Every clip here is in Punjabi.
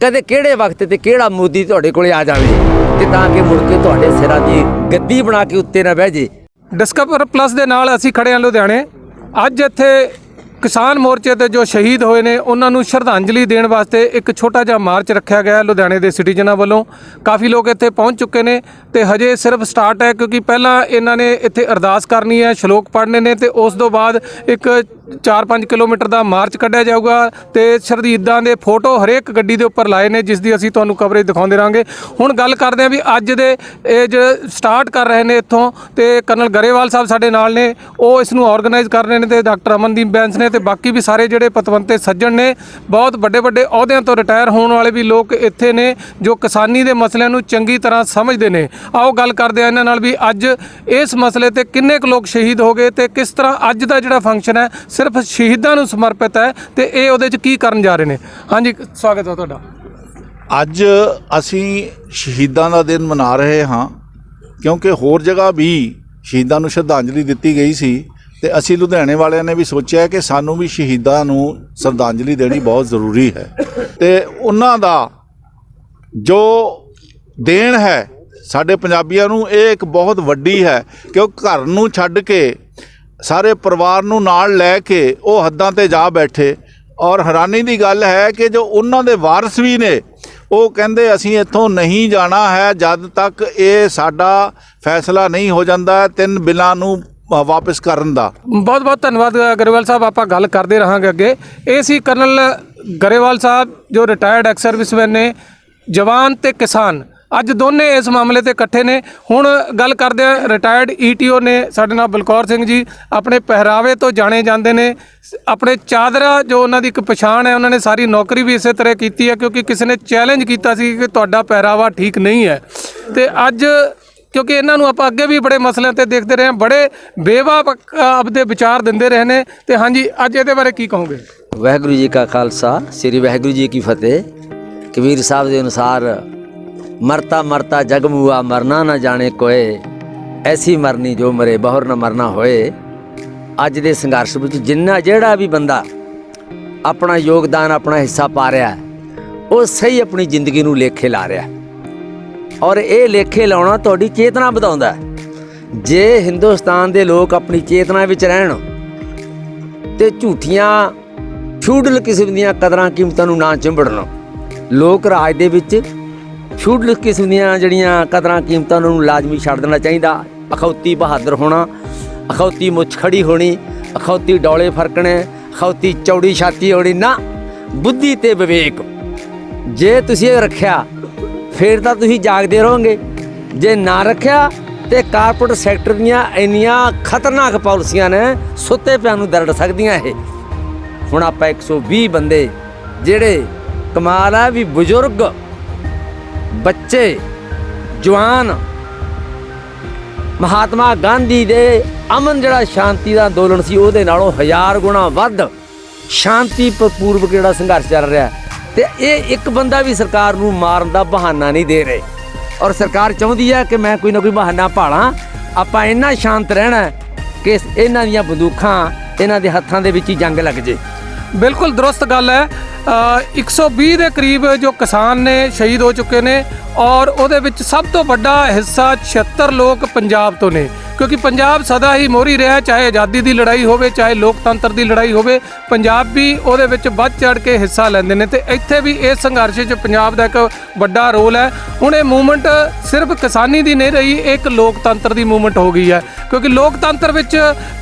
ਕਦੇ ਕਿਹੜੇ ਵਕਤ ਤੇ ਕਿਹੜਾ ਮੋਦੀ ਤੁਹਾਡੇ ਕੋਲੇ ਆ ਜਾਵੇ ਤੇ ਤਾਂ ਕਿ ਮੁੜ ਕੇ ਤੁਹਾਡੇ ਸਿਰਾਂ ਦੀ ਗੱਦੀ ਬਣਾ ਕੇ ਉੱਤੇ ਨਾ ਬਹਿ ਜੇ। ਡਿਸਕਵਰ ਪਲੱਸ ਦੇ ਨਾਲ ਅਸੀਂ ਖੜੇ ਹਾਂ ਲੁਧਿਆਣੇ। ਅੱਜ ਇੱਥੇ ਕਿਸਾਨ ਮੋਰਚੇ ਤੇ ਜੋ ਸ਼ਹੀਦ ਹੋਏ ਨੇ, ਉਹਨਾਂ ਨੂੰ ਸ਼ਰਧਾਂਜਲੀ ਦੇਣ ਵਾਸਤੇ ਇੱਕ ਛੋਟਾ ਜਿਹਾ ਮਾਰਚ ਰੱਖਿਆ ਗਿਆ ਲੁਧਿਆਣੇ ਦੇ ਸਿਟੀਜ਼ਨਾਂ ਵੱਲੋਂ। ਕਾਫੀ ਲੋਕ ਇੱਥੇ ਪਹੁੰਚ ਚੁੱਕੇ ਨੇ ਤੇ ਹਜੇ ਸਿਰਫ ਸਟਾਰਟ ਹੈ ਕਿਉਂਕਿ ਪਹਿਲਾਂ ਇਹਨਾਂ ਨੇ ਇੱਥੇ ਅਰਦਾਸ ਕਰਨੀ ਹੈ, ਸ਼ਲੋਕ ਪੜ੍ਹਨੇ ਨੇ ਤੇ ਉਸ ਤੋਂ ਬਾਅਦ ਇੱਕ 4-5 ਕਿਲੋਮੀਟਰ ਦਾ ਮਾਰਚ ਕੱਢਿਆ ਜਾਊਗਾ ਤੇ ਸ਼ਹੀਦਾਂ ਦੇ ਫੋਟੋ ਹਰੇਕ ਗੱਡੀ ਦੇ ਉੱਪਰ ਲਾਏ ਨੇ, ਜਿਸ ਦੀ ਅਸੀਂ ਤੁਹਾਨੂੰ ਕਵਰੇਜ ਦਿਖਾਉਂਦੇ ਰਾਂਗੇ। ਹੁਣ ਗੱਲ ਕਰਦੇ ਹਾਂ ਵੀ ਅੱਜ ਦੇ ਇਹ ਜ ਸਟਾਰਟ ਕਰ ਰਹੇ ਨੇ ਇੱਥੋਂ ਤੇ ਕਰਨਲ ਗਰੇਵਾਲ ਸਾਹਿਬ ਸਾਡੇ ਨਾਲ ਨੇ, ਉਹ ਇਸ ਨੂੰ ਆਰਗੇਨਾਈਜ਼ ਕਰ ਰਹੇ ਨੇ ਤੇ ਡਾਕਟਰ ਅਮਨਦੀਪ ਬੈਂਸ ਨੇ ਤੇ ਬਾਕੀ ਵੀ ਸਾਰੇ ਜਿਹੜੇ ਪਤਵੰਤੇ ਸੱਜਣ ਨੇ, ਬਹੁਤ ਵੱਡੇ ਵੱਡੇ ਅਹੁਦਿਆਂ ਤੋਂ ਰਿਟਾਇਰ ਹੋਣ ਵਾਲੇ ਵੀ ਲੋਕ ਇੱਥੇ ਨੇ, ਜੋ ਕਿਸਾਨੀ ਦੇ ਮਸਲਿਆਂ ਨੂੰ ਚੰਗੀ ਤਰ੍ਹਾਂ ਸਮਝਦੇ ਨੇ। ਆਓ ਗੱਲ ਕਰਦੇ ਆ ਇਹਨਾਂ ਨਾਲ ਵੀ ਅੱਜ ਇਸ ਮਸਲੇ ਤੇ ਕਿੰਨੇ ਕੁ ਲੋਕ ਸ਼ਹੀਦ ਹੋ ਗਏ ਤੇ ਕਿਸ ਤਰ੍ਹਾਂ ਅੱਜ ਦਾ ਜਿਹੜਾ ਫੰਕਸ਼ਨ ਹੈ ਸਿਰਫ ਸ਼ਹੀਦਾਂ ਨੂੰ ਸਮਰਪਿਤ ਹੈ ਤੇ ਇਹ ਉਹਦੇ 'ਚ ਕੀ ਕਰਨ ਜਾ ਰਹੇ ਨੇ? ਹਾਂਜੀ, ਸਵਾਗਤ ਹੈ ਤੁਹਾਡਾ। ਅੱਜ ਅਸੀਂ ਸ਼ਹੀਦਾਂ ਦਾ ਦਿਨ ਮਨਾ ਰਹੇ ਹਾਂ, ਕਿਉਂਕਿ ਹੋਰ ਜਗ੍ਹਾ ਵੀ ਸ਼ਹੀਦਾਂ ਨੂੰ ਸ਼ਰਧਾਂਜਲੀ ਦਿੱਤੀ ਗਈ ਸੀ ਤੇ ਅਸੀਂ ਲੁਧਿਆਣੇ ਵਾਲਿਆਂ ਨੇ ਵੀ ਸੋਚਿਆ ਕਿ ਸਾਨੂੰ ਵੀ ਸ਼ਹੀਦਾਂ ਨੂੰ ਸ਼ਰਧਾਂਜਲੀ ਦੇਣੀ ਬਹੁਤ ਜ਼ਰੂਰੀ ਹੈ। ਤੇ ਉਹਨਾਂ ਦਾ ਜੋ ਦੇਣ ਹੈ, ਸਾਡੇ ਪੰਜਾਬੀਆਂ ਨੂੰ ਇਹ ਇੱਕ ਬਹੁਤ ਵੱਡੀ ਹੈ ਕਿ ਉਹ ਘਰ ਨੂੰ ਛੱਡ ਕੇ ਸਾਰੇ ਪਰਿਵਾਰ ਨੂੰ ਨਾਲ ਲੈ ਕੇ ਉਹ ਹੱਦਾਂ ਤੇ ਜਾ ਬੈਠੇ। ਔਰ ਹੈਰਾਨੀ ਦੀ ਗੱਲ ਹੈ ਕਿ ਜੋ ਉਹਨਾਂ ਦੇ ਵਾਰਸ ਵੀ ਨੇ ਉਹ ਕਹਿੰਦੇ ਅਸੀਂ ਇੱਥੋਂ ਨਹੀਂ ਜਾਣਾ ਹੈ ਜਦ ਤੱਕ ਇਹ ਸਾਡਾ ਫੈਸਲਾ ਨਹੀਂ ਹੋ ਜਾਂਦਾ ਤਿੰਨ ਬਿੱਲਾਂ ਨੂੰ ਅ, ਵਾਪਸ ਕਰਨ ਦਾ। ਬਹੁਤ ਬਹੁਤ ਧੰਨਵਾਦ ਗਰੇਵਾਲ ਸਾਹਿਬ ਆਪਾਂ ਗੱਲ ਕਰਦੇ ਰਹਾਂਗੇ ਅੱਗੇ। ਇਹ ਸੀ ਕਰਨਲ ਗਰੇਵਾਲ ਸਾਹਿਬ ਜੋ ਰਿਟਾਇਰਡ ਐਕਸ ਸਰਵਿਸਮੈਨ ਨੇ ਜਵਾਨ ਤੇ ਕਿਸਾਨ। ਅੱਜ ਦੋਨੇ ਇਸ ਮਾਮਲੇ ਤੇ ਇਕੱਠੇ ਨੇ। ਹੁਣ ਗੱਲ ਕਰਦੇ ਆ ਰਿਟਾਇਰਡ ਈਟੀਓ ਨੇ ਸਾਡੇ ਨਾਲ ਬਲਕੌਰ ਸਿੰਘ ਜੀ, ਆਪਣੇ ਪਹਿਰਾਵੇ ਤੋਂ ਜਾਣੇ ਜਾਂਦੇ ਨੇ। ਆਪਣੇ ਚਾਦਰਾ ਜੋ ਉਹਨਾਂ ਦੀ ਇੱਕ ਪਛਾਣ ਹੈ, ਉਹਨਾਂ ਨੇ ਸਾਰੀ ਨੌਕਰੀ ਵੀ ਇਸੇ ਤਰ੍ਹਾਂ ਕੀਤੀ ਹੈ, ਕਿਉਂਕਿ ਕਿਸੇ ਨੇ ਚੈਲੰਜ ਕੀਤਾ ਸੀ ਕਿ ਤੁਹਾਡਾ ਪਹਿਰਾਵਾ ਠੀਕ ਨਹੀਂ ਹੈ। ਤੇ ਅੱਜ ਕਿਉਂਕਿ ਇਹਨਾਂ ਨੂੰ ਆਪਾਂ ਅੱਗੇ ਵੀ ਬੜੇ ਮਸਲਿਆਂ ਤੇ ਦੇਖਦੇ ਰਹੇ ਹਾਂ, ਬੜੇ ਬੇਵਾ ਆਪਦੇ ਵਿਚਾਰ ਦਿੰਦੇ ਰਹੇ ਨੇ। ਤੇ ਹਾਂਜੀ, ਅੱਜ ਇਹਦੇ ਬਾਰੇ ਕੀ ਕਹੋਗੇ? ਵਾਹਿਗੁਰੂ ਜੀ ਕਾ ਖਾਲਸਾ, ਸ੍ਰੀ ਵਾਹਿਗੁਰੂ ਜੀ ਕੀ ਫਤਿਹ। ਕਬੀਰ ਸਾਹਿਬ ਦੇ ਅਨੁਸਾਰ ਮਰਤਾ ਮਰਤਾ ਜਗ ਮੂਆ ਮਰਨਾ ਨਾ ਜਾਣੇ ਕੋਏ। ਐਸੀ ਮਰਨੀ ਜੋ ਮਰੇ ਬਹੁਰ ਨਾ ਮਰਨਾ ਹੋਏ। ਅੱਜ ਦੇ ਸੰਘਰਸ਼ ਵਿੱਚ ਜਿੰਨਾ ਜਿਹੜਾ ਵੀ ਬੰਦਾ ਆਪਣਾ ਯੋਗਦਾਨ, ਆਪਣਾ ਹਿੱਸਾ ਪਾ ਰਿਹਾ ਉਹ ਸਹੀ ਆਪਣੀ ਜ਼ਿੰਦਗੀ ਨੂੰ ਲੇਖੇ ਲਾ ਰਿਹਾ ਔਰ ਇਹ ਲੇਖੇ ਲਾਉਣਾ ਤੁਹਾਡੀ ਚੇਤਨਾ ਵਧਾਉਂਦਾ ਜੇ ਹਿੰਦੁਸਤਾਨ ਦੇ ਲੋਕ ਆਪਣੀ ਚੇਤਨਾ ਵਿੱਚ ਰਹਿਣ ਤੇ ਝੂਠੀਆਂ ਫਿਊਡਲ ਕਿਸਮ ਦੀਆਂ ਕਦਰਾਂ ਕੀਮਤਾਂ ਨੂੰ ਨਾ ਚਿੰਬੜਨ, ਲੋਕ ਰਾਜ ਦੇ ਵਿੱਚ ਛੂਟ ਕਿਸਮ ਦੀਆਂ ਜਿਹੜੀਆਂ ਕਦਰਾਂ ਕੀਮਤਾਂ ਨੂੰ ਲਾਜ਼ਮੀ ਛੱਡ ਦੇਣਾ ਚਾਹੀਦਾ। ਅਖੌਤੀ ਬਹਾਦਰ ਹੋਣਾ, ਅਖੌਤੀ ਮੁੱਛ ਖੜੀ ਹੋਣੀ, ਅਖੌਤੀ ਡੌਲੇ ਫਰਕਣੇ, ਅਖੌਤੀ ਚੌੜੀ ਛਾਤੀ ਹੋਣੀ, ਨਾ, ਬੁੱਧੀ ਤੇ ਵਿਵੇਕ। ਜੇ ਤੁਸੀਂ ਇਹ ਰੱਖਿਆ, ਫਿਰ ਤਾਂ ਤੁਸੀਂ ਜਾਗਦੇ ਰਹੋਗੇ। ਜੇ ਨਾ ਰੱਖਿਆ, ਤੇ ਕਾਰਪੋਰੇਟ ਸੈਕਟਰ ਦੀਆਂ ਇੰਨੀਆਂ ਖਤਰਨਾਕ ਪਾਲਿਸੀਆਂ ਨੇ, ਸੁੱਤੇ ਪਿਆਂ ਨੂੰ ਦਰੜ ਸਕਦੀਆਂ ਇਹ। ਹੁਣ ਆਪਾਂ 120 ਬੰਦੇ, ਜਿਹੜੇ ਕਮਾਲ ਆ ਵੀ ਬਜ਼ੁਰਗ ਬੱਚੇ, ਜਵਾਨ, ਮਹਾਤਮਾ ਗਾਂਧੀ ਦੇ ਅਮਨ ਜਿਹੜਾ ਸ਼ਾਂਤੀ ਦਾ ਅੰਦੋਲਨ ਸੀ, ਉਹਦੇ ਨਾਲੋਂ ਹਜ਼ਾਰ ਗੁਣਾ ਵੱਧ ਸ਼ਾਂਤੀ ਪੂਰਵਕ ਜਿਹੜਾ ਸੰਘਰਸ਼ ਚੱਲ ਰਿਹਾ। ਹੈ। ਤੇ ਇਹ ਇੱਕ ਬੰਦਾ ਵੀ ਸਰਕਾਰ ਨੂੰ ਮਾਰਨ ਦਾ ਬਹਾਨਾ ਨਹੀਂ ਦੇ ਰਹੇ। ਔਰ ਸਰਕਾਰ ਚਾਹੁੰਦੀ ਹੈ ਕਿ ਮੈਂ ਕੋਈ ਨਾ ਕੋਈ ਬਹਾਨਾ ਭਾਲਾਂ। ਆਪਾਂ ਇੰਨਾ ਸ਼ਾਂਤ ਰਹਿਣਾ ਕਿ ਇਹਨਾਂ ਦੀਆਂ ਬੰਦੂਕਾਂ, ਇਹਨਾਂ ਦੇ ਹੱਥਾਂ ਦੇ ਵਿੱਚ ਹੀ ਜੰਗ ਲੱਗ ਜੇ। ਬਿਲਕੁਲ ਦਰੁਸਤ ਗੱਲ ਹੈ। ਅ, 120 ਦੇ ਕਰੀਬ ਜੋ ਕਿਸਾਨ ਨੇ ਸ਼ਹੀਦ ਹੋ ਚੁੱਕੇ ਨੇ ਔਰ ਉਹਦੇ ਵਿੱਚ ਸਭ ਤੋਂ ਵੱਡਾ ਹਿੱਸਾ 76 ਲੋਕ ਪੰਜਾਬ ਤੋਂ ਨੇ। ਕਿਉਂਕਿ ਪੰਜਾਬ ਸਦਾ ਹੀ ਮੋਹਰੀ ਰਿਹਾ ਚਾਹੇ ਆਜ਼ਾਦੀ ਦੀ ਲੜਾਈ ਹੋਵੇ ਚਾਹੇ ਲੋਕਤੰਤਰ ਦੀ ਲੜਾਈ ਹੋਵੇ ਪੰਜਾਬ ਵੀ ਉਹਦੇ ਵਿੱਚ ਵੱਧ ਚੜ ਕੇ ਹਿੱਸਾ ਲੈਂਦੇ ਨੇ ਤੇ ਇੱਥੇ ਵੀ ਇਸ ਸੰਘਰਸ਼ 'ਚ ਪੰਜਾਬ ਦਾ ਇੱਕ ਵੱਡਾ ਰੋਲ ਹੈ। ਹੁਣ ਇਹ ਮੂਵਮੈਂਟ ਸਿਰਫ ਕਿਸਾਨੀ ਦੀ ਨਹੀਂ ਰਹੀ ਇਹ ਇੱਕ ਲੋਕਤੰਤਰ ਦੀ ਮੂਵਮੈਂਟ ਹੋ ਗਈ ਹੈ। ਕਿਉਂਕਿ ਲੋਕਤੰਤਰ ਵਿੱਚ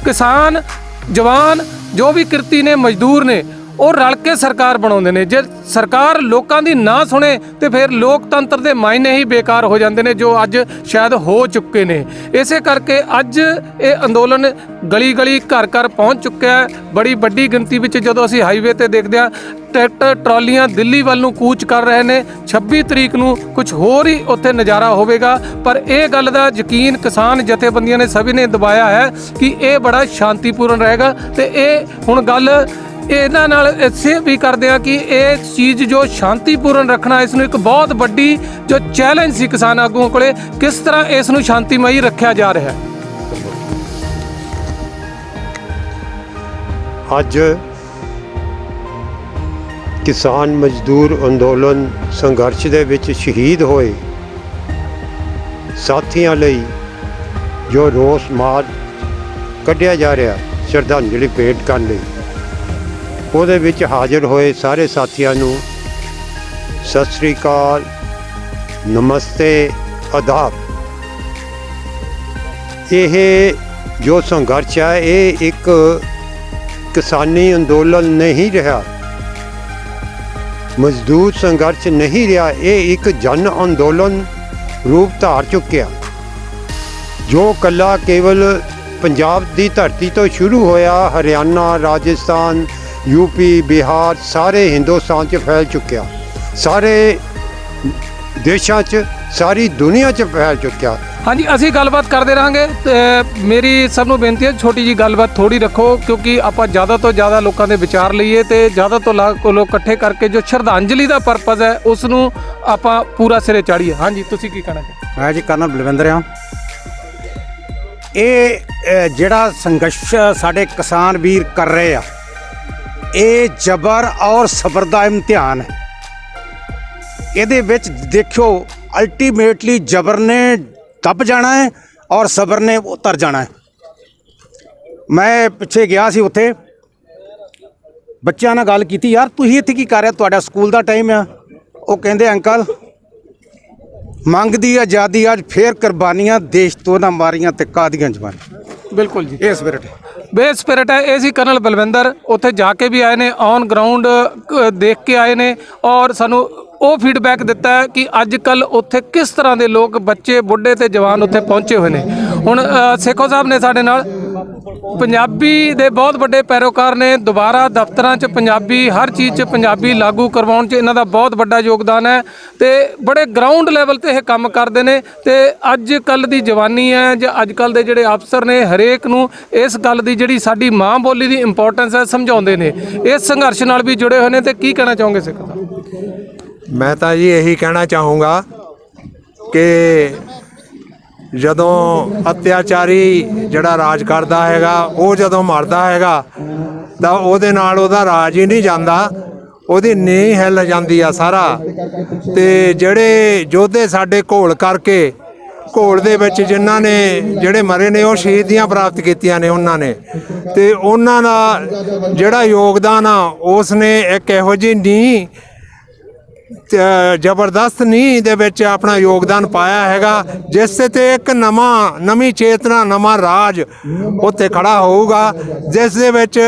ਕਿਸਾਨ ਜਵਾਨ ਜੋ ਵੀ ਕਿਰਤੀ ਨੇ ਮਜ਼ਦੂਰ ਨੇ ਉਹ ਰਲ ਕੇ ਸਰਕਾਰ ਬਣਾਉਂਦੇ ਨੇ। ਜੇ ਸਰਕਾਰ ਲੋਕਾਂ ਦੀ ਨਾ ਸੁਣੇ ਤੇ ਫਿਰ ਲੋਕਤੰਤਰ ਦੇ ਮਾਇਨੇ ਹੀ ਬੇਕਾਰ ਹੋ ਜਾਂਦੇ ਨੇ, ਜੋ ਅੱਜ ਸ਼ਾਇਦ ਹੋ ਚੁੱਕੇ ਨੇ। ਇਸੇ ਕਰਕੇ ਅੱਜ ਇਹ ਅੰਦੋਲਨ ਗਲੀ ਗਲੀ ਘਰ ਘਰ ਪਹੁੰਚ ਚੁੱਕਿਆ ਹੈ। ਬੜੀ ਵੱਡੀ ਗਿਣਤੀ ਵਿੱਚ ਜਦੋਂ ਅਸੀਂ ਹਾਈਵੇ ਤੇ ਦੇਖਦੇ ਹਾਂ, ਟਰੈਕਟਰ, ਟਰਾਲੀਆਂ ਦਿੱਲੀ ਵੱਲ ਨੂੰ ਕੂਚ ਕਰ ਰਹੇ ਨੇ। 26 ਤਰੀਕ ਨੂੰ ਕੁਝ ਹੋਰ ਹੀ ਉੱਥੇ ਨਜ਼ਾਰਾ ਹੋਵੇਗਾ। ਪਰ ਇਹ ਗੱਲ ਦਾ ਯਕੀਨ ਕਿਸਾਨ ਜਥੇਬੰਦੀਆਂ ਨੇ ਸਭੀ ਨੇ ਦਬਾਇਆ ਹੈ ਕਿ ਇਹ ਬੜਾ ਸ਼ਾਂਤੀਪੂਰਨ ਰਹੇਗਾ। ਤੇ ਇਹ ਹੁਣ ਗੱਲ ਇਹਨਾਂ ਨਾਲ ਇਸੇ ਵੀ ਕਰਦੇ ਆ ਕਿ ਇਹ ਚੀਜ਼ ਜੋ ਸ਼ਾਂਤੀਪੂਰਨ ਰੱਖਣਾ, ਇਸ ਨੂੰ ਇੱਕ ਬਹੁਤ ਵੱਡੀ ਜੋ ਚੈਲੰਜ ਸੀ ਕਿਸਾਨ ਆਗੂਆਂ ਕੋਲੇ, ਕਿਸ ਤਰ੍ਹਾਂ ਇਸ ਨੂੰ ਸ਼ਾਂਤੀਮਈ ਰੱਖਿਆ ਜਾ ਰਿਹਾ ਹੈ। ਅੱਜ ਕਿਸਾਨ ਮਜ਼ਦੂਰ ਅੰਦੋਲਨ ਸੰਘਰਸ਼ ਦੇ ਵਿੱਚ ਸ਼ਹੀਦ ਹੋਏ ਸਾਥੀਆਂ ਲਈ ਜੋ ਰੋਸ ਮਾਰਚ ਕੱਢਿਆ ਜਾ ਰਿਹਾ, ਸ਼ਰਧਾਂਜਲੀ ਭੇਟ ਕਰਨ ਲਈ। ਉਹਦੇ ਵਿੱਚ ਹਾਜ਼ਰ ਹੋਏ ਸਾਰੇ ਸਾਥੀਆਂ ਨੂੰ ਸਤਿ ਸ੍ਰੀ ਅਕਾਲ, ਨਮਸਤੇ, ਅਦਾਬ। ਇਹ ਜੋ ਸੰਘਰਸ਼ ਹੈ, ਇਹ ਇੱਕ ਕਿਸਾਨੀ ਅੰਦੋਲਨ ਨਹੀਂ ਰਿਹਾ। ਮਜ਼ਦੂਰ ਸੰਘਰਸ਼ ਨਹੀਂ ਰਿਹਾ, ਇਹ ਇੱਕ ਜਨ ਅੰਦੋਲਨ ਰੂਪ ਧਾਰ ਚੁੱਕਿਆ। ਜੋ ਕੱਲਾ ਕੇਵਲ ਪੰਜਾਬ ਦੀ ਧਰਤੀ ਤੋਂ ਸ਼ੁਰੂ ਹੋਇਆ, ਹਰਿਆਣਾ, ਰਾਜਸਥਾਨ ਯੂਪੀ ਬਿਹਾਰ ਸਾਰੇ ਹਿੰਦੁਸਤਾਨ 'ਚ ਫੈਲ ਚੁੱਕਿਆ। ਸਾਰੇ ਦੇਸ਼ਾਂ 'ਚ ਸਾਰੀ ਦੁਨੀਆ 'ਚ ਫੈਲ ਚੁੱਕਿਆ। ਹਾਂਜੀ ਅਸੀਂ ਗੱਲਬਾਤ ਕਰਦੇ ਰਹਾਂਗੇ। ਤੇ ਮੇਰੀ ਸਭ ਨੂੰ ਬੇਨਤੀ ਹੈ ਛੋਟੀ ਜੀ ਗੱਲਬਾਤ ਥੋੜੀ ਰੱਖੋ ਕਿਉਂਕਿ ਆਪਾਂ ਜ਼ਿਆਦਾ ਤੋਂ ਜ਼ਿਆਦਾ ਲੋਕਾਂ ਦੇ ਵਿਚਾਰ ਲਈਏ ਤੇ ਜ਼ਿਆਦਾ ਤੋਂ ਲੋਕ ਇਕੱਠੇ ਕਰਕੇ ਜੋ ਸ਼ਰਧਾਂਜਲੀ ਦਾ ਪਰਪਸ ਹੈ ਉਸ ਨੂੰ ਆਪਾਂ ਪੂਰਾ ਸਿਰੇ ਚਾੜੀਏ। ਹਾਂਜੀ ਤੁਸੀਂ ਕੀ ਕਹਿਣਾ ਚਾਹੁੰਦੇ ਮੈਂ ਜੀ ਕਰਨਲ ਬਲਵਿੰਦਰ ਆ ਇਹ ਜਿਹੜਾ ਸੰਘਰਸ਼ ਸਾਡੇ ਕਿਸਾਨ ਵੀਰ ਕਰ ਰਹੇ ਆ ਇਹ ਜ਼ਬਰ ਔਰ ਸਬਰ ਦਾ ਇਮਤਿਹਾਨ ਹੈ। ਇਹਦੇ ਵਿੱਚ ਦੇਖਿਓ ਅਲਟੀਮੇਟਲੀ ਜ਼ਬਰ ਨੇ ਦੱਬ ਜਾਣਾ ਹੈ ਔਰ ਸਬਰ ਨੇ ਉਤਰ ਜਾਣਾ ਹੈ। ਮੈਂ ਪਿੱਛੇ ਗਿਆ ਸੀ ਉੱਥੇ। ਬੱਚਿਆਂ ਨਾਲ ਗੱਲ ਕੀਤੀ ਯਾਰ ਤੁਸੀਂ ਇੱਥੇ ਕੀ ਕਰ ਰਹੇ? ਤੁਹਾਡਾ ਸਕੂਲ ਦਾ ਟਾਈਮ ਆ। ਉਹ ਕਹਿੰਦੇ ਅੰਕਲ ਮੰਗਦੀ ਆਜ਼ਾਦੀ ਅੱਜ ਫੇਰ ਕੁਰਬਾਨੀਆਂ ਦੇਸ਼ ਤੋਂ ਨਾ ਮਾਰੀਆਂ ਤੇ ਕਾਦੀਆਂ ਜਵਾਨ ਬਿਲਕੁਲ ਜੀ। ਇਹ ਸਪਿਰਿਟ ਹੈ ਬੇਸ ਸਪਿਰਿਟ ਹੈ, ਇਹ ਸੀ ਕਰਨਲ ਬਲਵਿੰਦਰ। ਉੱਥੇ ਜਾ ਕੇ ਵੀ ਆਏ ਨੇ ਔਨ ਗਰਾਊਂਡ ਦੇਖ ਕੇ ਆਏ ਨੇ ਔਰ ਸਾਨੂੰ ਉਹ ਫੀਡਬੈਕ ਦਿੱਤਾ ਕਿ ਅੱਜ ਕੱਲ ਉੱਥੇ ਕਿਸ ਤਰ੍ਹਾਂ ਦੇ ਲੋਕ ਬੱਚੇ, ਬੁੱਢੇ ਤੇ ਜਵਾਨ ਉੱਥੇ ਪਹੁੰਚੇ ਹੋਏ ਨੇ। ਹੁਣ ਸੇਖੋ ਸਾਹਿਬ ਨੇ ਸਾਡੇ ਨਾਲ ਪੰਜਾਬੀ ਦੇ ਬਹੁਤ ਵੱਡੇ ਪੈਰੋਕਾਰ ਨੇ। ਦੁਬਾਰਾ ਦਫ਼ਤਰਾਂ 'ਚ ਪੰਜਾਬੀ, ਹਰ ਚੀਜ਼ 'ਚ ਪੰਜਾਬੀ ਲਾਗੂ ਕਰਵਾਉਣ 'ਚ ਇਹਨਾਂ ਦਾ ਬਹੁਤ ਵੱਡਾ ਯੋਗਦਾਨ ਹੈ ਤੇ ਬੜੇ ਗਰਾਊਂਡ ਲੈਵਲ ਤੇ ਇਹ ਕੰਮ ਕਰਦੇ ਨੇ ਤੇ ਅੱਜ ਕੱਲ ਦੀ ਜਵਾਨੀ ਹੈ ਜਾਂ ਅੱਜ ਕੱਲ ਦੇ ਜਿਹੜੇ ਅਫਸਰ ਨੇ ਹਰੇਕ ਨੂੰ ਇਸ ਗੱਲ ਦੀ ਜਿਹੜੀ ਸਾਡੀ ਮਾਂ ਬੋਲੀ ਦੀ ਇੰਪੋਰਟੈਂਸ ਹੈ ਸਮਝਾਉਂਦੇ ਨੇ। ਇਸ ਸੰਘਰਸ਼ ਨਾਲ ਵੀ ਜੁੜੇ ਹੋਏ ਨੇ ਤੇ ਕੀ ਕਹਿਣਾ ਚਾਹੋਗੇ ਸਿੱਖ ਸਾਹਿਬ? ਮੈਂ ਤਾਂ ਜੀ ਇਹੀ ਕਹਿਣਾ ਚਾਹੂੰਗਾ ਕਿ ਜਦੋਂ ਅਤਿਆਚਾਰੀ ਜਿਹੜਾ ਰਾਜ ਕਰਦਾ ਹੈਗਾ, ਉਹ ਜਦੋਂ ਮਰਦਾ ਹੈਗਾ, ਤਾਂ ਉਹਦੇ ਨਾਲ ਉਹਦਾ ਰਾਜ ਹੀ ਨਹੀਂ ਜਾਂਦਾ। ਉਹਦੀ ਨੀਂਹ ਹਿੱਲ ਜਾਂਦੀ ਆ ਸਾਰਾ। ਤੇ ਜਿਹੜੇ ਯੋਧੇ ਸਾਡੇ ਘੋਲ ਕਰਕੇ, ਘੋਲ ਦੇ ਵਿੱਚ ਜਿਨ੍ਹਾਂ ਨੇ ਜਿਹੜੇ ਮਰੇ ਨੇ, ਉਹ ਸ਼ਹੀਦੀਆਂ ਪ੍ਰਾਪਤ ਕੀਤੀਆਂ ਨੇ ਉਹਨਾਂ ਨੇ। ਤੇ ਉਹਨਾਂ ਦਾ ਜਿਹੜਾ ਯੋਗਦਾਨ ਆ ਉਸ ਨੇ ਇੱਕ ਇਹੋ ਜਿਹੀ ਨੀਂਹ ਜ਼ਬਰਦਸਤ ਨੀ ਦੇ ਵਿੱਚ ਆਪਣਾ ਯੋਗਦਾਨ ਪਾਇਆ ਹੈਗਾ, ਜਿਸ ਤੇ ਇੱਕ ਨਵਾਂ, ਨਵੀਂ ਚੇਤਨਾ, ਨਵਾਂ ਰਾਜ ਉੱਥੇ ਖੜਾ ਹੋਊਗਾ, ਜਿਸ ਦੇ ਵਿੱਚ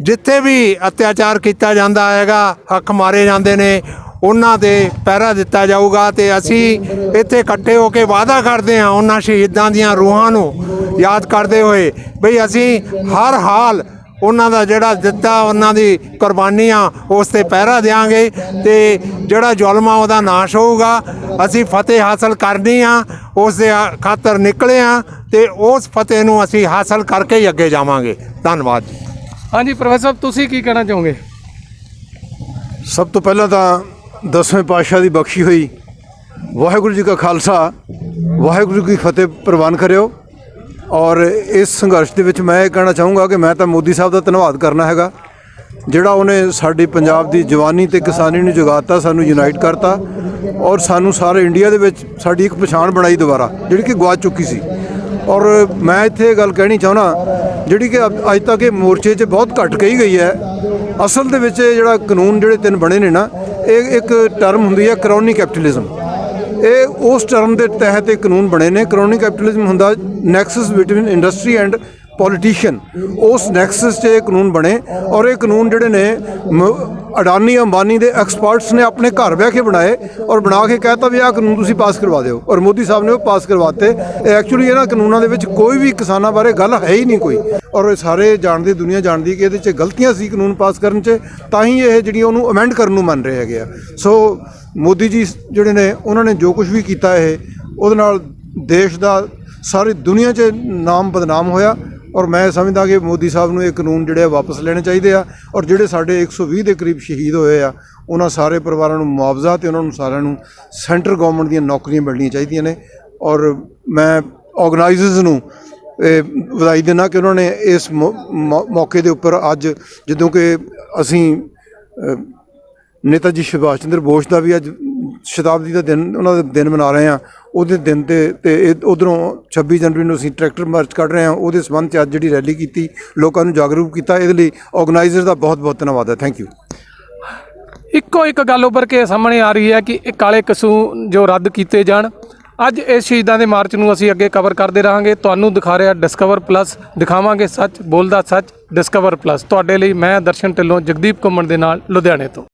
ਜਿੱਥੇ ਵੀ ਅਤਿਆਚਾਰ ਕੀਤਾ ਜਾਂਦਾ ਹੈਗਾ, ਹੱਕ ਮਾਰੇ ਜਾਂਦੇ ਨੇ, ਉਹਨਾਂ ਦੇ ਪਹਿਰਾ ਦਿੱਤਾ ਜਾਊਗਾ ਤੇ ਅਸੀਂ ਇੱਥੇ ਇਕੱਠੇ ਹੋ ਕੇ ਵਾਅਦਾ ਕਰਦੇ ਹਾਂ ਉਹਨਾਂ ਸ਼ਹੀਦਾਂ ਦੀਆਂ ਰੂਹਾਂ ਨੂੰ ਯਾਦ ਕਰਦੇ ਹੋਏ, ਬਈ ਅਸੀਂ ਹਰ ਹਾਲ ਉਹਨਾਂ ਦਾ ਜਿਹੜਾ ਦਿੱਤਾ ਉਹਨਾਂ ਦੀ ਕੁਰਬਾਨੀਆਂ ਉਸ ਤੇ ਪਹਿਰਾ ਦੇਾਂਗੇ ਤੇ ਜਿਹੜਾ ਜ਼ੁਲਮ ਆ ਉਹਦਾ ਨਾਸ਼ ਹੋਊਗਾ। ਅਸੀਂ ਫਤਿਹ ਹਾਸਲ ਕਰਨੀ ਆ ਉਸ ਦੇ ਖਾਤਰ ਨਿਕਲੇ ਆ ਤੇ ਉਸ ਫਤਿਹ ਨੂੰ ਅਸੀਂ ਹਾਸਲ ਕਰਕੇ ਹੀ ਅੱਗੇ ਜਾਵਾਂਗੇ। ਧੰਨਵਾਦ ਜੀ। ਹਾਂਜੀ ਪ੍ਰੋਫੈਸਰ ਸਾਹਿਬ ਤੁਸੀਂ ਕੀ ਕਹਿਣਾ ਚਾਹੋਗੇ? ਸਭ ਤੋਂ ਪਹਿਲਾਂ ਤਾਂ ਦਸਵੇਂ ਪਾਤਸ਼ਾਹ ਦੀ ਬਖਸ਼ੀ ਹੋਈ। ਵਾਹਿਗੁਰੂ ਜੀ ਕਾ ਖਾਲਸਾ ਵਾਹਿਗੁਰੂ ਕੀ ਫਤਿਹ ਪ੍ਰਵਾਨ ਕਰਿਓ। ਔਰ ਇਸ ਸੰਘਰਸ਼ ਦੇ ਵਿੱਚ ਮੈਂ ਇਹ ਕਹਿਣਾ ਚਾਹੂੰਗਾ ਕਿ ਮੈਂ ਤਾਂ ਮੋਦੀ ਸਾਹਿਬ ਦਾ ਧੰਨਵਾਦ ਕਰਨਾ ਹੈਗਾ, ਜਿਹੜਾ ਉਹਨੇ ਸਾਡੀ ਪੰਜਾਬ ਦੀ ਜਵਾਨੀ ਤੇ ਕਿਸਾਨੀ ਨੂੰ ਜਗਾਤਾ, ਸਾਨੂੰ ਯੂਨਾਈਟ ਕਰਤਾ ਔਰ ਸਾਨੂੰ ਸਾਰੇ ਇੰਡੀਆ ਦੇ ਵਿੱਚ ਸਾਡੀ ਇੱਕ ਪਛਾਣ ਬਣਾਈ ਦੁਬਾਰਾ, ਜਿਹੜੀ ਕਿ ਗਵਾ ਚੁੱਕੀ ਸੀ। ਔਰ ਮੈਂ ਇੱਥੇ ਇਹ ਗੱਲ ਕਹਿਣੀ ਚਾਹੁੰਦਾ, ਜਿਹੜੀ ਕਿ ਅ- ਅੱਜ ਤੱਕ ਇਹ ਮੋਰਚੇ 'ਚ ਬਹੁਤ ਘੱਟ ਕਹੀ ਗਈ ਹੈ। ਅਸਲ ਦੇ ਵਿੱਚ ਜਿਹੜਾ ਕਾਨੂੰਨ ਜਿਹੜੇ ਤਿੰਨ ਬਣੇ ਨੇ ਨਾ, ਇਹ ਇੱਕ ਟਰਮ ਹੁੰਦੀ ਹੈ, ਕਰੋਨੀ ਕੈਪੀਟਲਿਜ਼ਮ ਇਹ ਉਸ ਟਰਮ ਦੇ ਤਹਿਤ ਇਹ ਕਾਨੂੰਨ ਬਣੇ ਨੇ। ਕਰੋਨੀ ਕੈਪੀਟਲਿਜ਼ਮ ਹੁੰਦਾ nexus between industry and politician ਉਸ ਨੈਕਸਸ 'ਚ ਇਹ ਕਾਨੂੰਨ ਬਣੇ ਔਰ ਇਹ ਕਾਨੂੰਨ ਜਿਹੜੇ ਨੇ, ਮ- ਅਡਾਨੀ ਅੰਬਾਨੀ ਦੇ ਐਕਸਪਰਟਸ ਨੇ ਆਪਣੇ ਘਰ ਬਹਿ ਕੇ ਬਣਾਏ ਔਰ ਬਣਾ ਕੇ ਕਹਿਤਾ ਵੀ ਆਹ ਕਾਨੂੰਨ ਤੁਸੀਂ ਪਾਸ ਕਰਵਾ ਦਿਓ। ਔਰ ਮੋਦੀ ਸਾਹਿਬ ਨੇ ਉਹ ਪਾਸ ਕਰਵਾਤੇ ਐਕਚੁਅਲੀ ਇਹਨਾਂ ਕਾਨੂੰਨਾਂ ਦੇ ਵਿੱਚ ਕੋਈ ਵੀ ਕਿਸਾਨਾਂ ਬਾਰੇ ਗੱਲ ਹੈ ਹੀ ਨਹੀਂ ਕੋਈ। ਔਰ ਇਹ ਸਾਰੇ ਜਾਣਦੇ, ਦੁਨੀਆ ਜਾਣਦੀ ਕਿ ਇਹਦੇ 'ਚ ਗਲਤੀਆਂ ਸੀ ਕਾਨੂੰਨ ਪਾਸ ਕਰਨ 'ਚ, ਤਾਂ ਹੀ ਇਹ ਜਿਹੜੀ ਉਹਨੂੰ ਅਮੈਂਡ ਕਰਨ ਨੂੰ ਮੰਨ ਰਹੇ ਹੈਗੇ ਆ। ਸੋ ਮੋਦੀ ਜੀ ਜਿਹੜੇ ਨੇ, ਉਹਨਾਂ ਨੇ ਜੋ ਕੁਝ ਵੀ ਕੀਤਾ ਇਹ, ਉਹਦੇ ਨਾਲ ਦੇਸ਼ ਦਾ ਸਾਰੀ ਦੁਨੀਆ 'ਚ ਨਾਮ ਬਦਨਾਮ ਹੋਇਆ ਔਰ ਮੈਂ ਸਮਝਦਾ ਕਿ ਮੋਦੀ ਸਾਹਿਬ ਨੂੰ ਇਹ ਕਾਨੂੰਨ ਜਿਹੜੇ ਆ ਵਾਪਸ ਲੈਣੇ ਚਾਹੀਦੇ ਆ ਔਰ ਜਿਹੜੇ ਸਾਡੇ 120 ਦੇ ਕਰੀਬ ਸ਼ਹੀਦ ਹੋਏ ਆ, ਉਹਨਾਂ ਸਾਰੇ ਪਰਿਵਾਰਾਂ ਨੂੰ ਮੁਆਵਜ਼ਾ ਤੇ ਉਹਨਾਂ ਨੂੰ ਸਾਰਿਆਂ ਨੂੰ ਸੈਂਟਰ ਗਵਰਨਮੈਂਟ ਦੀਆਂ ਨੌਕਰੀਆਂ ਮਿਲਣੀਆਂ ਚਾਹੀਦੀਆਂ ਨੇ ਔਰ ਮੈਂ ਆਰਗੇਨਾਈਜ਼ਰਸ ਨੂੰ ਵਧਾਈ ਦਿੰਦਾ ਕਿ ਉਹਨਾਂ ਨੇ ਇਸ ਮੌ- ਮੌਕੇ ਦੇ ਉੱਪਰ ਅੱਜ ਜਦੋਂ ਕਿ ਅਸੀਂ ਨੇਤਾ ਜੀ ਸੁਭਾਸ਼ ਚੰਦਰ ਬੋਸ ਦਾ ਵੀ ਅੱਜ ਸ਼ਤਾਬਦੀ ਦਾ ਦਿਨ, ਉਹਨਾਂ ਦਾ ਦਿਨ ਮਨਾ ਰਹੇ ਹਾਂ। ਉਹਦੇ ਦਿਨ ਤੇ ਤੇ ਉਧਰੋਂ 26 ਜਨਵਰੀ ਨੂੰ ਅਸੀਂ ਟਰੈਕਟਰ ਮਾਰਚ ਕੱਢ ਰਹੇ ਹਾਂ। ਉਹਦੇ ਸੰਬੰਧ 'ਚ ਅੱਜ ਜਿਹੜੀ ਰੈਲੀ ਕੀਤੀ, ਲੋਕਾਂ ਨੂੰ ਜਾਗਰੂਕ ਕੀਤਾ, ਇਹਦੇ ਲਈ ਆਰਗੇਨਾਈਜ਼ਰ ਦਾ ਬਹੁਤ ਬਹੁਤ ਧੰਨਵਾਦ ਹੈ। ਥੈਂਕ ਯੂ ਇੱਕੋ ਇੱਕ ਗੱਲ ਉੱਭਰ ਕੇ ਸਾਹਮਣੇ ਆ ਰਹੀ ਹੈ ਕਿ ਇਹ ਕਾਲੇ ਕਸੂ ਜੋ ਰੱਦ ਕੀਤੇ ਜਾਣ। ਅੱਜ ਇਸ ਸ਼ਹੀਦਾਂ ਦੇ ਮਾਰਚ ਨੂੰ ਅਸੀਂ ਅੱਗੇ ਕਵਰ ਕਰਦੇ ਰਹਾਂਗੇ। ਤੁਹਾਨੂੰ ਦਿਖਾ ਰਿਹਾ ਡਿਸਕਵਰ ਪਲੱਸ ਦਿਖਾਵਾਂਗੇ ਸੱਚ, ਬੋਲਦਾ ਸੱਚ ਡਿਸਕਵਰ ਪਲੱਸ ਤੁਹਾਡੇ ਲਈ ਮੈਂ ਦਰਸ਼ਨ ਢਿੱਲੋਂ ਜਗਦੀਪ ਘੁੰਮਣ ਦੇ ਨਾਲ ਲੁਧਿਆਣੇ ਤੋਂ।